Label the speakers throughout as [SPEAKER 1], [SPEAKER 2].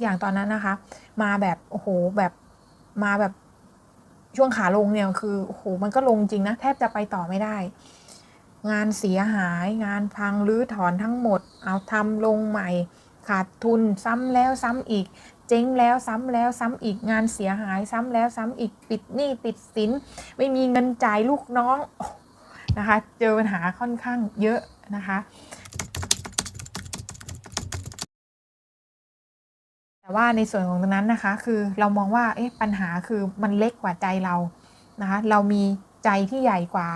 [SPEAKER 1] อย่างตอนนั้นนะคะ มาแบบโอ้โหแบบมาแบบช่วงขาลงเนี่ยคือโอ้โหมันก็ลงจริงนะแทบจะไปต่อไม่ได้ งานเสียหายงานพังรื้อถอนทั้งหมด เอาทำลงใหม่ ขาดทุนซ้ำแล้วซ้ำอีก เจ๊งแล้วซ้ำแล้วซ้ำอีกงานเสียหายซ้ำแล้วซ้ำอีกปิดหนี้ติดสิน ไม่มีเงินจ่ายลูกน้องนะคะ เจอปัญหาค่อนข้างเยอะนะคะ แต่ว่าในส่วนของตรงนั้นนะคะ คือเรามองว่าเอ๊ะปัญหาคือมันเล็กกว่าใจเรานะคะเรามีใจที่ใหญ่กว่า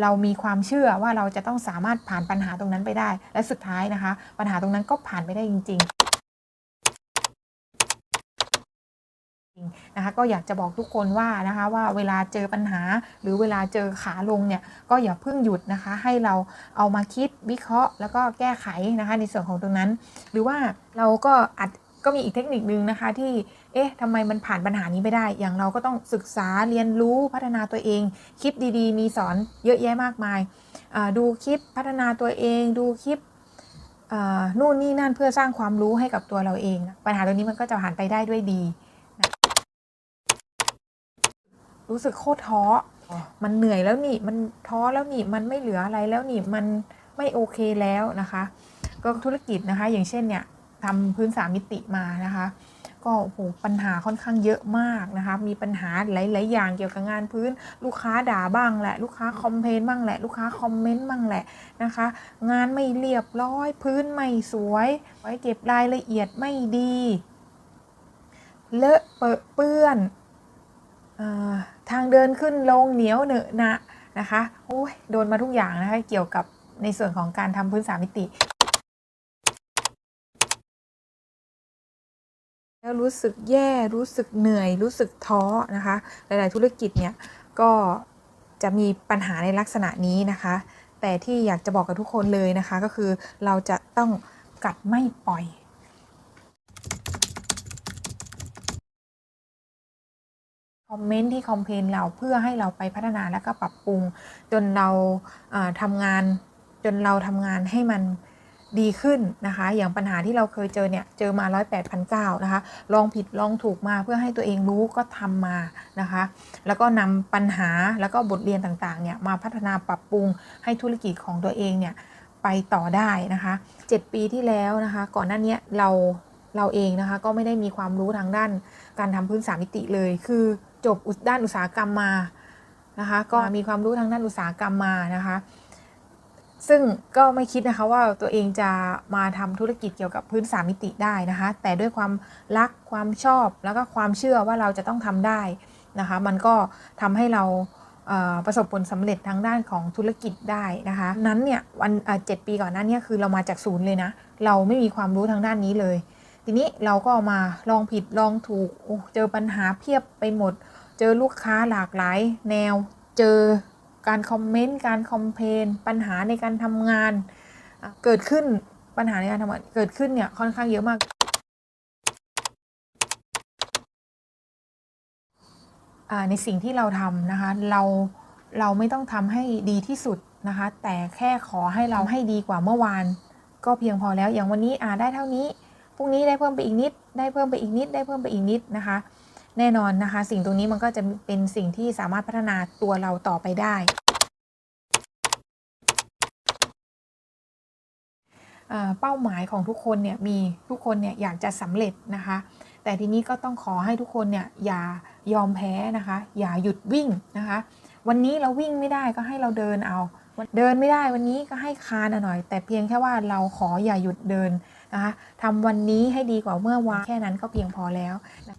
[SPEAKER 1] เรามีความเชื่อว่าเราจะต้องสามารถผ่านปัญหาตรงนั้นไปได้ และสุดท้ายนะคะ ปัญหาตรงนั้นก็ผ่านไปได้จริง ๆนะคะก็อยากจะบอกทุกคนว่านะคะว่าเวลาเจอปัญหา หรือเวลาเจอขาลงเนี่ยก็อย่าเพิ่งหยุดนะคะ ให้เราเอามาคิดวิเคราะห์ แล้วก็แก้ไขนะคะในส่วนของตรงนั้น หรือว่าเราก็อาจ ก็มีอีกเทคนิคนึงนะคะที่เอ๊ะทำไมมันผ่านปัญหานี้ไม่ได้ อย่างเราก็ต้องศึกษาเรียนรู้พัฒนาตัวเอง คลิปดีๆ มีสอนเยอะแยะมากมาย ดูคลิปพัฒนาตัวเอง ดูคลิปนู่นนี่นั่นเพื่อสร้างความรู้ให้กับตัวเราเอง ปัญหาตรงนี้มันก็จะผ่านไปได้ด้วยดีรู้สึกโคตรท้อมันเหนื่อยแล้วนี่มันท้อแล้วนี่มันไม่เหลืออะไรแล้วนี่มันไม่โอเคแล้วนะคะ ก็ธุรกิจนะคะ อย่างเช่นเนี่ย ทำพื้นสามมิติมานะคะ ก็โอ้โหปัญหาค่อนข้างเยอะมากนะคะ มีปัญหาหลาย ๆ อย่างเกี่ยวกับงานพื้น ลูกค้าด่าบ้างแหละ ลูกค้าคอมเพลนบ้างแหละ ลูกค้าคอมเมนต์บ้างแหละนะคะ งานไม่เรียบร้อย พื้นไม่สวย ไว้เก็บรายละเอียดไม่ดี เลอะเปอะเปื้อนอทางเดินขึ้นลงเหนียวเหนอะหนะนะคะ โอ้ย โดนมาทุกอย่างนะคะ เกี่ยวกับในส่วนของการทำพื้นสามมิติ แล้วรู้สึกแย่รู้สึกเหนื่อย รู้สึกท้อนะคะ หลาย ๆ ธุรกิจเนี่ยก็จะมีปัญหาในลักษณะนี้นะคะ แต่ที่อยากจะบอกกับทุกคนเลยนะคะ ก็คือเราจะต้องกัดไม่ปล่อยคอมเมนต์ที่คอมเพนเราเพื่อให้เราไปพัฒนาและก็ปรับปรุง จนเราทำงานจนเราทำงานให้มัน ดีขึ้นนะคะ อย่างปัญหาที่เราเคยเจอเนี่ยเจอมา1 8 0 0 9นะคะ ลองผิดลองถูกมาเพื่อให้ตัวเองรู้ก็ทำมานะคะ แล้วก็นำปัญหาแล้วก็บทเรียนต่างๆเนี่ยมาพัฒนาปรับปรุงให้ธุรกิจของตัวเองเนี่ยไปต่อได้นะคะ 7 ปีที่แล้วนะคะ ก่อนหน้านี้เราเราเองนะคะก็ไม่ได้มีความรู้ทางด้านการทำพื้นสามมิติเลย คือจบด้านอุตสาหกรรมมานะคะ ก็มีความรู้ทางด้านอุตสาหกรรมมานะคะ ซึ่งก็ไม่คิดนะคะว่าตัวเองจะมาทำธุรกิจเกี่ยวกับพื้นสามมิติได้นะคะ แต่ด้วยความรักความชอบแล้วก็ความเชื่อว่าเราจะต้องทำได้นะคะ มันก็ทำให้เราประสบผลสำเร็จทางด้านของธุรกิจได้นะคะ นั้นเนี่ยวันเจ็ดปีก่อนหนั้นเนี่ยคือเรามาจากศูนย์เลยนะ เราไม่มีความรู้ทางด้านนี้เลย ทีนี้เราก็มาลองผิดลองถูกเจอปัญหาเพียบไปหมด เจอลูกค้าหลากหลายแนว เจอ การคอมเมนต์การคอมเพนปัญหาในการทำงานเกิดขึ้นปัญหาในการทำงานเกิดขึ้นเนี่ยค่อนข้างเยอะมาก ในสิ่งที่เราทำนะคะเราเราไม่ต้องทำให้ดีที่สุดนะคะ แต่แค่ขอให้เราให้ดีกว่าเมื่อวาน ก็เพียงพอแล้วอย่างวันนี้อ่าได้เท่านี้พรุ่งนี้ได้เพิ่มไปอีกนิด ได้เพิ่มไปอีกนิดได้เพิ่มไปอีกนิดนะคะ แน่นอนนะคะ สิ่งตรงนี้มันก็จะเป็นสิ่งที่สามารถพัฒนาตัวเราต่อไปได้อ่าเป้าหมายของทุกคนเนี่ยมีทุกคนเนี่ยอยากจะสำเร็จนะคะ แต่ทีนี้ก็ต้องขอให้ทุกคนเนี่ยอย่ายอมแพ้นะคะ อย่าหยุดวิ่งนะคะ วันนี้เราวิ่งไม่ได้ก็ให้เราเดินเอา เดินไม่ได้วันนี้ก็ให้คานหน่อย แต่เพียงแค่ว่าเราขออย่าหยุดเดินนะคะทำวันนี้ให้ดีกว่าเมื่อวานแค่นั้นก็เพียงพอแล้วนะ